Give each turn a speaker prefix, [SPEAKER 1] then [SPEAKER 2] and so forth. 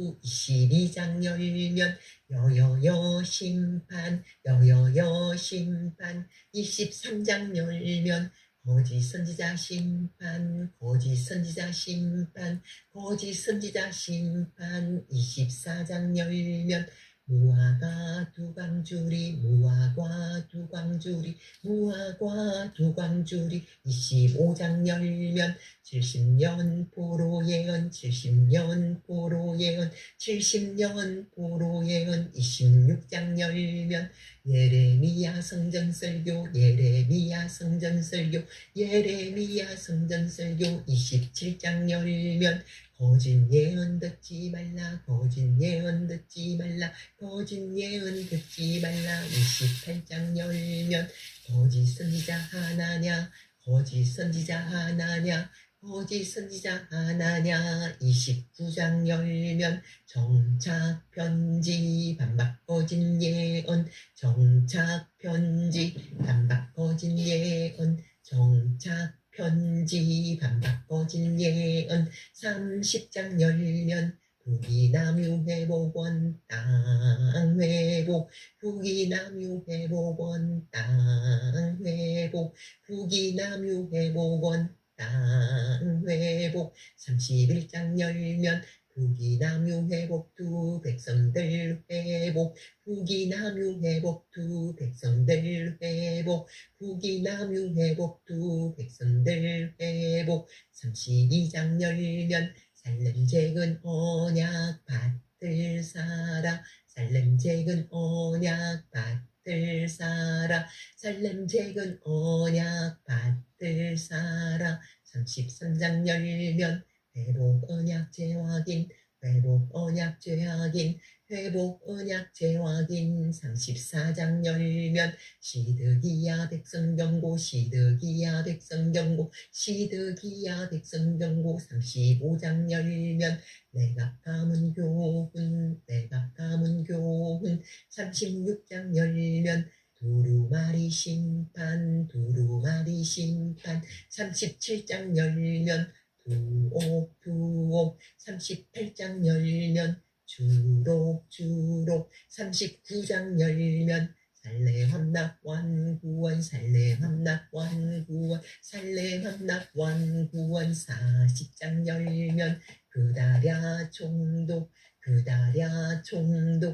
[SPEAKER 1] 신명구 22장 열면 여여여 심판 여여여 심판. 23장 열면 거짓 선지자 심판 거짓 선지자 심판 거짓 선지자 심판. 24장 열면 무화과 두 광주리 무화과 두 광주리 무화과 두 광주리 25장 열면 70년 포로 예언 70년 포로 예언 70년 포로 예언 26장 열면 예레미야 성전 설교 예레미야 성전 설교 예레미야 성전 설교 27장 열면 거짓 예언 듣지 말라 거짓 예언 듣지 말라 거짓 예언 듣지 말라. 28장 열면 거짓 선지자 하나냐 거짓 선지자 하나냐 거짓 선지자 하나냐. 29장 열면 정착 편지 거짓 예언. 정착 편지 거짓 예언. 정착 편지 거짓 예언. 30장 열면 북이남유 회복원 땅 회복. 북이남유 회복원 땅 회복. 북이남유 회복원 땅 회복 31장 열면 북이남유 회복 두 백성들 회복 북이남유 회복 두 백성들 회복 북이남유 회복 두 백성들 회복. 32장 열면 살렘잭은 언약 받들 사라 살렘잭은 언약 받들 사라 살렘잭은 언약 받들 사라 33장 열면 회복 언약 재확인 회복 언약 재확인 회복 언약 재확인 34장 열면 시드기야 백성 경고 시드기야 백성 경고 시드기야 백성 경고 35장 열면 내가 감은 교훈 내가 감은 교훈 36장 열면 두루마리 심판 두루마리 심판 37장 열면 두옥 38장 열면 주록 주록 39장 열면 살레함납 완구원 살레함납 완구원 살레함납 완구원 40장 열면 그다랴 총독 그다랴 총독